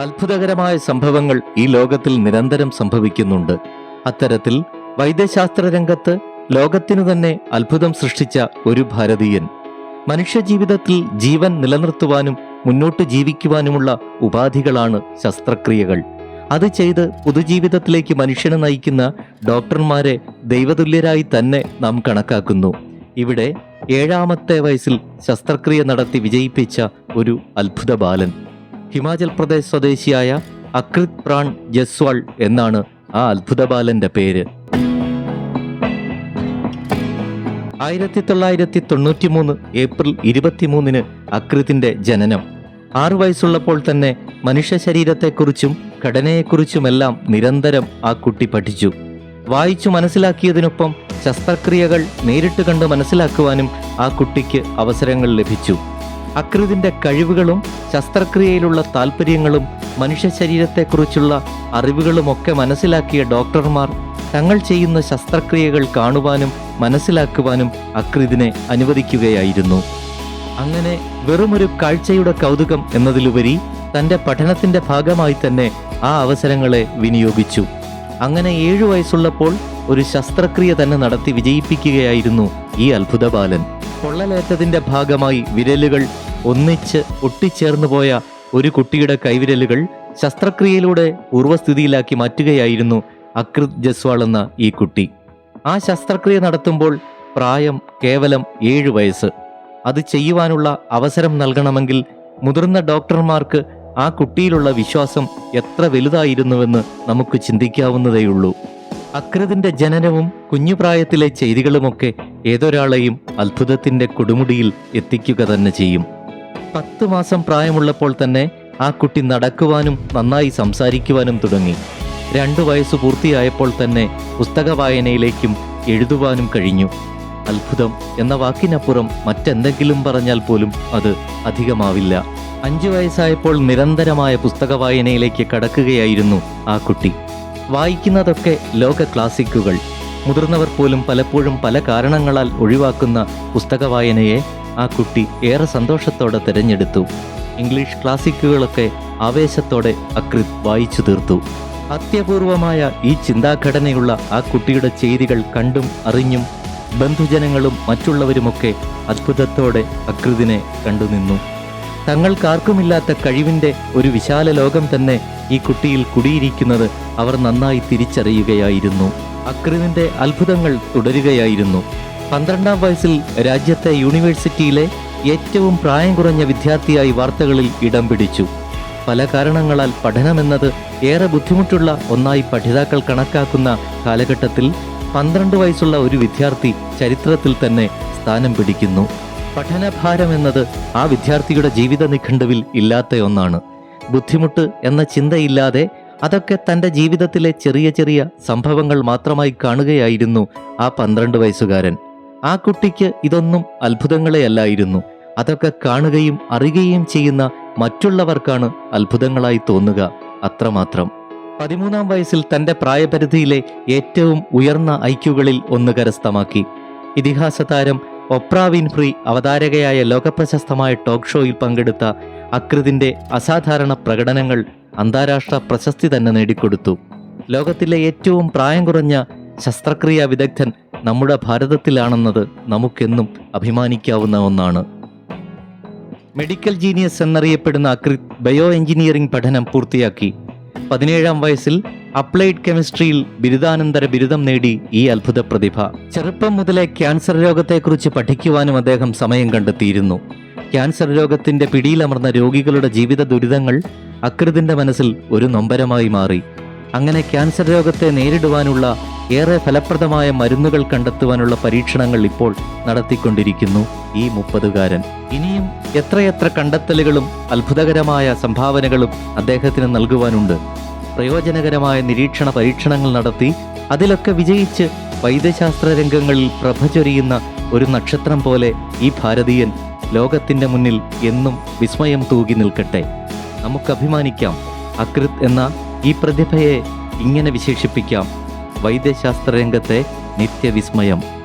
അത്ഭുതകരമായ സംഭവങ്ങൾ ഈ ലോകത്തിൽ നിരന്തരം സംഭവിക്കുന്നുണ്ട്. അത്തരത്തിൽ വൈദ്യശാസ്ത്ര രംഗത്ത് ലോകത്തിനു തന്നെ അത്ഭുതം സൃഷ്ടിച്ച ഒരു ഭാരതീയൻ മനുഷ്യജീവിതത്തിൽ ജീവൻ നിലനിർത്തുവാനും മുന്നോട്ട് ജീവിക്കുവാനുമുള്ള ഉപാധികളാണ് ശസ്ത്രക്രിയകൾ. അത് ചെയ്ത് പുതുജീവിതത്തിലേക്ക് മനുഷ്യനെ നയിക്കുന്ന ഡോക്ടർമാരെ ദൈവതുല്യരായി തന്നെ നാം കണക്കാക്കുന്നു. ഇവിടെ ഏഴാമത്തെ വയസ്സിൽ ശസ്ത്രക്രിയ നടത്തി വിജയിപ്പിച്ച ഒരു അത്ഭുത ബാലൻ. ഹിമാചൽ പ്രദേശ് സ്വദേശിയായ അക്രിത് പ്രാൺ ജസ്വാൾ എന്നാണ് ആ അത്ഭുത ബാലന്റെ പേര്. ആയിരത്തി തൊള്ളായിരത്തി തൊണ്ണൂറ്റി മൂന്ന് ഏപ്രിൽ ഇരുപത്തിമൂന്നിന് അക്രിത്തിന്റെ ജനനം. ആറു വയസ്സുള്ളപ്പോൾ തന്നെ മനുഷ്യ ശരീരത്തെക്കുറിച്ചും ഘടനയെക്കുറിച്ചുമെല്ലാം നിരന്തരം ആ കുട്ടി പഠിച്ചു. വായിച്ചു മനസ്സിലാക്കിയതിനൊപ്പം ശസ്ത്രക്രിയകൾ നേരിട്ട് കണ്ട് മനസ്സിലാക്കുവാനും ആ കുട്ടിക്ക് അവസരങ്ങൾ ലഭിച്ചു. അക്രിതിന്റെ കഴിവുകളും ശസ്ത്രക്രിയയിലുള്ള താല്പര്യങ്ങളും മനുഷ്യ ശരീരത്തെക്കുറിച്ചുള്ള അറിവുകളുമൊക്കെ മനസ്സിലാക്കിയ ഡോക്ടർമാർ തങ്ങൾ ചെയ്യുന്ന ശസ്ത്രക്രിയകൾ കാണുവാനും മനസ്സിലാക്കുവാനും അക്രിതിനെ അനുവദിക്കുകയായിരുന്നു. അങ്ങനെ വെറുമൊരു കാഴ്ചയുടെ കൗതുകം എന്നതിലുപരി തന്റെ പഠനത്തിന്റെ ഭാഗമായി തന്നെ ആ അവസരങ്ങളെ വിനിയോഗിച്ചു. അങ്ങനെ ഏഴു വയസ്സുള്ളപ്പോൾ ഒരു ശസ്ത്രക്രിയ തന്നെ നടത്തി വിജയിപ്പിക്കുകയായിരുന്നു ഈ അത്ഭുത ബാലൻ പൊള്ളലേറ്റതിന്റെ ഭാഗമായി വിരലുകൾ ഒന്നിച്ച് ഒട്ടിച്ചേർന്നു പോയ ഒരു കുട്ടിയുടെ കൈവിരലുകൾ ശസ്ത്രക്രിയയിലൂടെ പൂർവസ്ഥിതിയിലാക്കി മാറ്റുകയായിരുന്നു അക്രിത് ജസ്വാൾ എന്ന ഈ കുട്ടി. ആ ശസ്ത്രക്രിയ നടത്തുമ്പോൾ പ്രായം കേവലം ഏഴ് വയസ്സ്. അത് ചെയ്യുവാനുള്ള അവസരം നൽകണമെങ്കിൽ മുതിർന്ന ഡോക്ടർമാർക്ക് ആ കുട്ടിയിലുള്ള വിശ്വാസം എത്ര വലുതായിരുന്നുവെന്ന് നമുക്ക് ചിന്തിക്കാവുന്നതേയുള്ളൂ. അക്രതിന്റെ ജനനവും കുഞ്ഞുപ്രായത്തിലെ ചെയ്തികളുമൊക്കെ ഏതൊരാളെയും അത്ഭുതത്തിന്റെ കൊടുമുടിയിൽ എത്തിക്കുക തന്നെ ചെയ്യും. പത്ത് മാസം പ്രായമുള്ളപ്പോൾ തന്നെ ആ കുട്ടി നടക്കുവാനും നന്നായി സംസാരിക്കുവാനും തുടങ്ങി. രണ്ടു വയസ്സ് പൂർത്തിയായപ്പോൾ തന്നെ പുസ്തക വായനയിലേക്കും എഴുതുവാനും കഴിഞ്ഞു. അത്ഭുതം എന്ന വാക്കിനപ്പുറം മറ്റെന്തെങ്കിലും പറഞ്ഞാൽ പോലും അത് അധികമാവില്ല. അഞ്ചു വയസ്സായപ്പോൾ നിരന്തരമായ പുസ്തക വായനയിലേക്ക് കടക്കുകയായിരുന്നു ആ കുട്ടി. വായിക്കുന്നതൊക്കെ ലോക ക്ലാസിക്കുകൾ. മുതിർന്നവർ പോലും പലപ്പോഴും പല കാരണങ്ങളാൽ ഒഴിവാക്കുന്ന പുസ്തക വായനയെ ആ കുട്ടി ഏറെ സന്തോഷത്തോടെ തിരഞ്ഞെടുത്തു. ഇംഗ്ലീഷ് ക്ലാസിക്കുകളൊക്കെ ആവേശത്തോടെ അക്രിത് വായിച്ചു തീർത്തു. അത്യപൂർവമായ ഈ ചിന്താഘടനയുള്ള ആ കുട്ടിയുടെ ചെയ്തികൾ കണ്ടും അറിഞ്ഞും ബന്ധുജനങ്ങളും മറ്റുള്ളവരുമൊക്കെ അത്ഭുതത്തോടെ അക്രിതിനെ കണ്ടുനിന്നു. തങ്ങൾക്കാർക്കുമില്ലാത്ത കഴിവിന്റെ ഒരു വിശാല ലോകം തന്നെ ഈ കുട്ടിയിൽ കുടിയിരിക്കുന്നത് അവർ നന്നായി തിരിച്ചറിയുകയായിരുന്നു. അക്രിതിന്റെ അത്ഭുതങ്ങൾ തുടരുകയായിരുന്നു. പന്ത്രണ്ടാം വയസ്സിൽ രാജ്യത്തെ യൂണിവേഴ്സിറ്റിയിലെ ഏറ്റവും പ്രായം കുറഞ്ഞ വിദ്യാർത്ഥിയായി വാർത്തകളിൽ ഇടം പിടിച്ചു. പല കാരണങ്ങളാൽ പഠനമെന്നത് ഏറെ ബുദ്ധിമുട്ടുള്ള ഒന്നായി പഠിതാക്കൾ കണക്കാക്കുന്ന കാലഘട്ടത്തിൽ പന്ത്രണ്ട് വയസ്സുള്ള ഒരു വിദ്യാർത്ഥി ചരിത്രത്തിൽ തന്നെ സ്ഥാനം പിടിക്കുന്നു. പഠനഭാരം എന്നത് ആ വിദ്യാർത്ഥിയുടെ ജീവിത നിഘണ്ടുവിൽ ഇല്ലാത്ത ഒന്നാണ്. ബുദ്ധിമുട്ട് എന്ന ചിന്തയില്ലാതെ അതൊക്കെ തന്റെ ജീവിതത്തിലെ ചെറിയ ചെറിയ സംഭവങ്ങൾ മാത്രമായി കാണുകയായിരുന്നു ആ പന്ത്രണ്ട് വയസ്സുകാരൻ. ആ കുട്ടിക്ക് ഇതൊന്നും അത്ഭുതങ്ങളെയല്ലായിരുന്നു. അതൊക്കെ കാണുകയും അറിയുകയും ചെയ്യുന്ന മറ്റുള്ളവർക്കാണ് അത്ഭുതങ്ങളായി തോന്നുക അത്രമാത്രം. പതിമൂന്നാം വയസ്സിൽ തന്റെ പ്രായപരിധിയിലെ ഏറ്റവും ഉയർന്ന ഐക്യുകളിൽ ഒന്ന് കരസ്ഥമാക്കി. ഇതിഹാസ താരം ഒപ്രാ അവതാരകയായ ലോകപ്രശസ്തമായ ടോക്ക് ഷോയിൽ പങ്കെടുത്ത അക്രിതിന്റെ അസാധാരണ പ്രകടനങ്ങൾ അന്താരാഷ്ട്ര പ്രശസ്തി തന്നെ നേടിക്കൊടുത്തു. ലോകത്തിലെ ഏറ്റവും പ്രായം കുറഞ്ഞ ശസ്ത്രക്രിയാ വിദഗ്ധൻ നമ്മുടെ ഭാരതത്തിലാണെന്നത് നമുക്കെന്നും അഭിമാനിക്കാവുന്ന ഒന്നാണ്. മെഡിക്കൽ ജീനിയസ് എന്നറിയപ്പെടുന്ന അക്രിത് ബയോ എഞ്ചിനീയറിംഗ് പഠനം പൂർത്തിയാക്കി. പതിനേഴാം വയസ്സിൽ അപ്ലൈഡ് കെമിസ്ട്രിയിൽ ബിരുദാനന്തര ബിരുദം നേടി ഈ അത്ഭുത പ്രതിഭ. ചെറുപ്പം മുതലേ ക്യാൻസർ രോഗത്തെക്കുറിച്ച് പഠിക്കുവാനും അദ്ദേഹം സമയം കണ്ടെത്തിയിരുന്നു. ക്യാൻസർ രോഗത്തിന്റെ പിടിയിലമർന്ന രോഗികളുടെ ജീവിത ദുരിതങ്ങൾ അക്രിതിന്റെ മനസ്സിൽ ഒരു നൊമ്പരമായി മാറി. അങ്ങനെ ക്യാൻസർ രോഗത്തെ നേരിടുവാനുള്ള ഏറെ ഫലപ്രദമായ മരുന്നുകൾ കണ്ടെത്തുവാനുള്ള പരീക്ഷണങ്ങൾ ഇപ്പോൾ നടത്തിക്കൊണ്ടിരിക്കുന്നു ഈ മുപ്പതുകാരൻ. ഇനിയും എത്രയെത്ര കണ്ടെത്തലുകളും അത്ഭുതകരമായ സംഭാവനകളും അദ്ദേഹത്തിന് നൽകുവാനുണ്ട്. പ്രയോജനകരമായ നിരീക്ഷണ പരീക്ഷണങ്ങൾ നടത്തി അതിലൊക്കെ വിജയിച്ച് വൈദ്യശാസ്ത്ര രംഗങ്ങളിൽ പ്രഭ ചൊരിയുന്ന ഒരു നക്ഷത്രം പോലെ ഈ ഭാരതീയൻ ലോകത്തിന്റെ മുന്നിൽ എന്നും വിസ്മയം തൂകി നിൽക്കട്ടെ. നമുക്ക് അഭിമാനിക്കാം. അകൃത് എന്ന ഈ പ്രതിഭയെ ഇങ്ങനെ വിശേഷിപ്പിക്കാം. വൈദ്യശാസ്ത്ര രംഗത്തെ നിത്യവിസ്മയം.